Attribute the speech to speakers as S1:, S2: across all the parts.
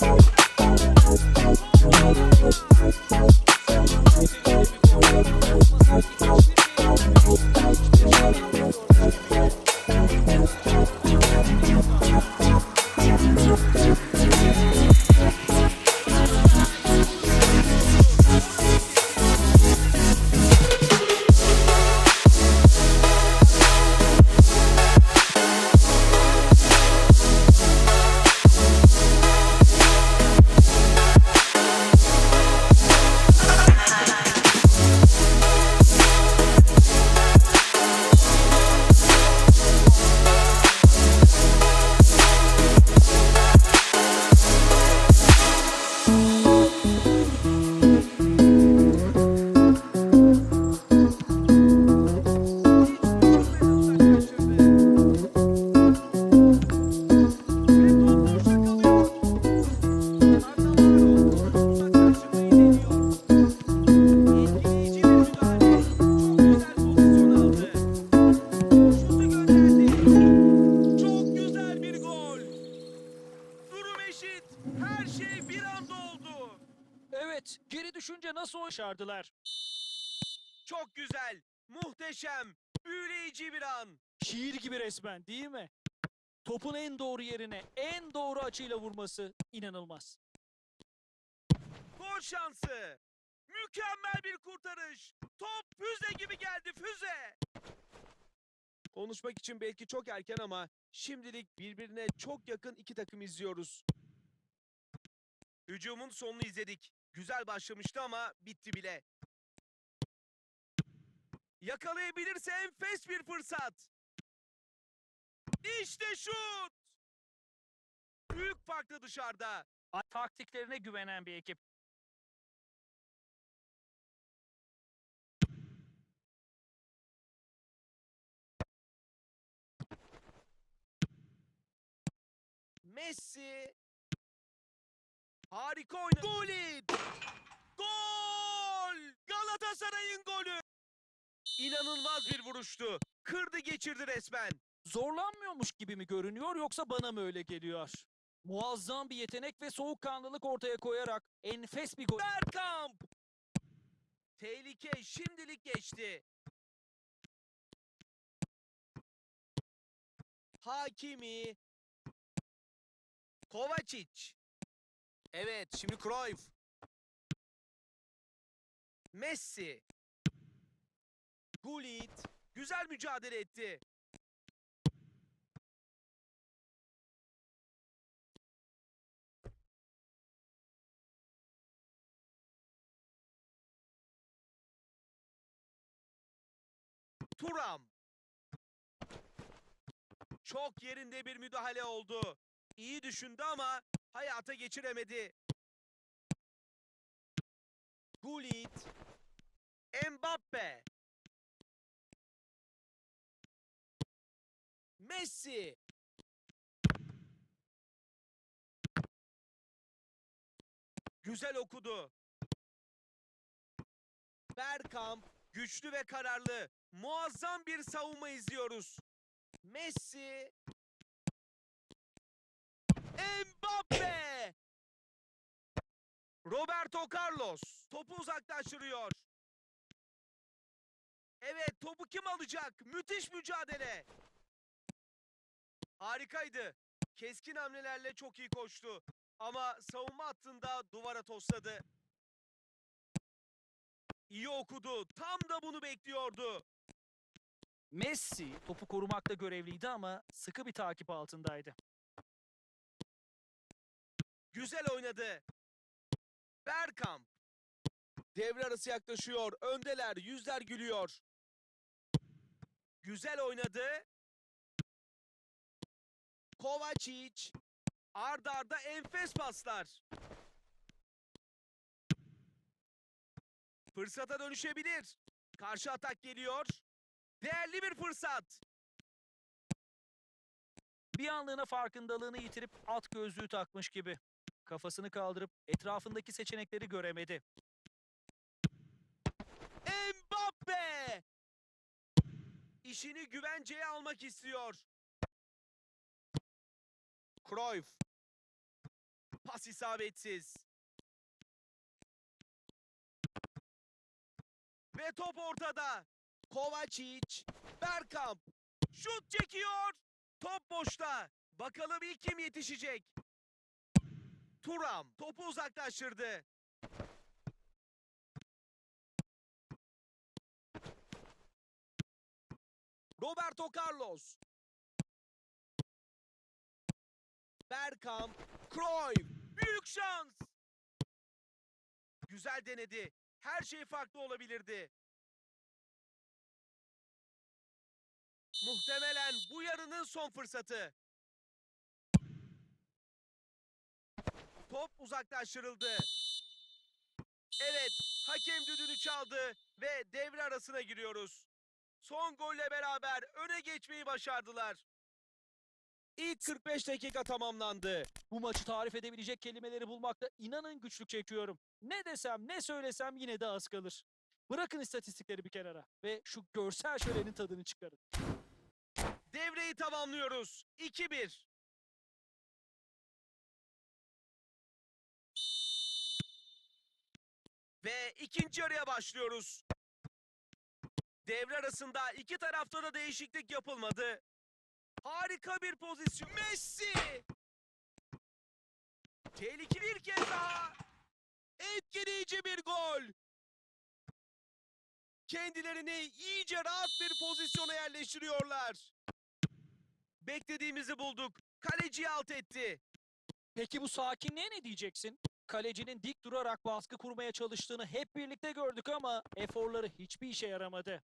S1: Çok Her şey bir anda oldu.
S2: Evet, geri düşünce nasıl başardılar?
S1: Çok güzel. Muhteşem. Büyüleyici bir an.
S2: Şiir gibi resmen, değil mi? Topun en doğru yerine, en doğru açıyla vurması inanılmaz.
S1: Gol şansı. Mükemmel bir kurtarış. Top füze gibi geldi füze. Konuşmak için belki çok erken ama şimdilik birbirine çok yakın iki takım izliyoruz. Hücumun sonunu izledik. Güzel başlamıştı ama bitti bile. Yakalayabilirse enfes bir fırsat. İşte şut. Büyük farklı dışarıda.
S2: Taktiklerine güvenen bir ekip.
S1: Messi. Harika oynadı. Gol! Gol! Galatasaray'ın golü. İnanılmaz bir vuruştu. Kırdı geçirdi resmen.
S2: Zorlanmıyormuş gibi mi görünüyor yoksa bana mı öyle geliyor? Muazzam bir yetenek ve soğukkanlılık ortaya koyarak enfes bir gol.
S1: Bergkamp. Tehlike şimdilik geçti. Hakimi. Kovacic. Evet, şimdi Cruyff. Messi. Gullit. Güzel mücadele etti. Turam. Çok yerinde bir müdahale oldu. İyi düşündü ama hayata geçiremedi. Gullit. Mbappe. Messi. Güzel okudu. Bergkamp güçlü ve kararlı. Muazzam bir savunma izliyoruz. Messi. Mbappe. Roberto Carlos topu uzaklaştırıyor. Evet topu kim alacak? Müthiş mücadele. Harikaydı. Keskin hamlelerle çok iyi koştu. Ama savunma hattında duvara tosladı. İyi okudu. Tam da bunu bekliyordu.
S2: Messi topu korumakta görevliydi ama sıkı bir takip altındaydı.
S1: Güzel oynadı. Bergkamp. Devre arası yaklaşıyor. Öndeler. Yüzler gülüyor. Güzel oynadı. Kovacic. Arda arda enfes paslar. Fırsata dönüşebilir. Karşı atak geliyor. Değerli bir fırsat.
S2: Bir anlığına farkındalığını yitirip at gözlüğü takmış gibi. Kafasını kaldırıp etrafındaki seçenekleri göremedi.
S1: Mbappe! İşini güvenceye almak istiyor. Cruyff. Pas isabetsiz. Ve top ortada. Kovacic, Bergkamp. Şut çekiyor. Top boşta. Bakalım ilk kim yetişecek? Turam topu uzaklaştırdı. Roberto Carlos. Bergkamp. Cruyff. Büyük şans. Güzel denedi. Her şey farklı olabilirdi. Muhtemelen bu yarının son fırsatı. Top uzaklaştırıldı. Evet, hakem düdüğünü çaldı ve devre arasına giriyoruz. Son golle beraber öne geçmeyi başardılar. İlk 45 dakika tamamlandı.
S2: Bu maçı tarif edebilecek kelimeleri bulmakta inanın güçlük çekiyorum. Ne desem ne söylesem yine de az kalır. Bırakın istatistikleri bir kenara ve şu görsel şölenin tadını çıkarın.
S1: Devreyi tamamlıyoruz. 2-1. Ve ikinci yarıya başlıyoruz. Devre arasında iki tarafta da değişiklik yapılmadı. Harika bir pozisyon. Messi! Tehlikeli bir kez daha. Etkileyici bir gol. Kendilerini iyice rahat bir pozisyona yerleştiriyorlar. Beklediğimizi bulduk. Kaleciyi alt etti.
S2: Peki bu sakinliğe ne diyeceksin? Kalecinin dik durarak baskı kurmaya çalıştığını hep birlikte gördük ama eforları hiçbir işe yaramadı.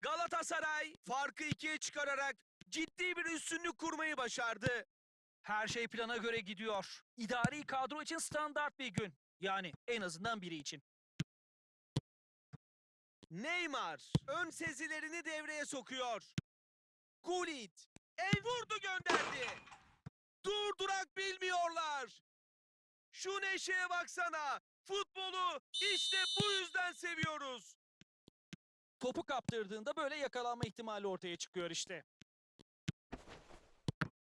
S1: Galatasaray farkı ikiye çıkararak ciddi bir üstünlük kurmayı başardı.
S2: Her şey plana göre gidiyor. İdari kadro için standart bir gün. Yani en azından biri için.
S1: Neymar ön sezilerini devreye sokuyor. Gullit el vurdu gönderdi. Durdurak bilmiyorlar. Şu neşeye baksana. Futbolu işte bu yüzden seviyoruz.
S2: Topu kaptırdığında böyle yakalanma ihtimali ortaya çıkıyor işte.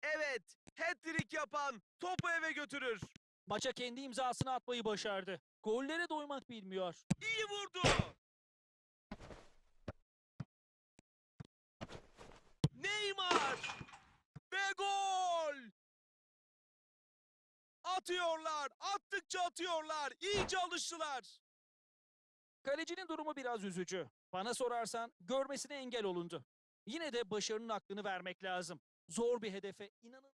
S1: Evet, hat-trick yapan topu eve götürür.
S2: Maça kendi imzasını atmayı başardı. Gollere doymak bilmiyor.
S1: İyi vurdu. Neymar ve gol. Atıyorlar, attıkça atıyorlar. İyice alıştılar.
S2: Kalecinin durumu biraz üzücü. Bana sorarsan görmesine engel olundu. Yine de başarının hakkını vermek lazım. Zor bir hedefe inanın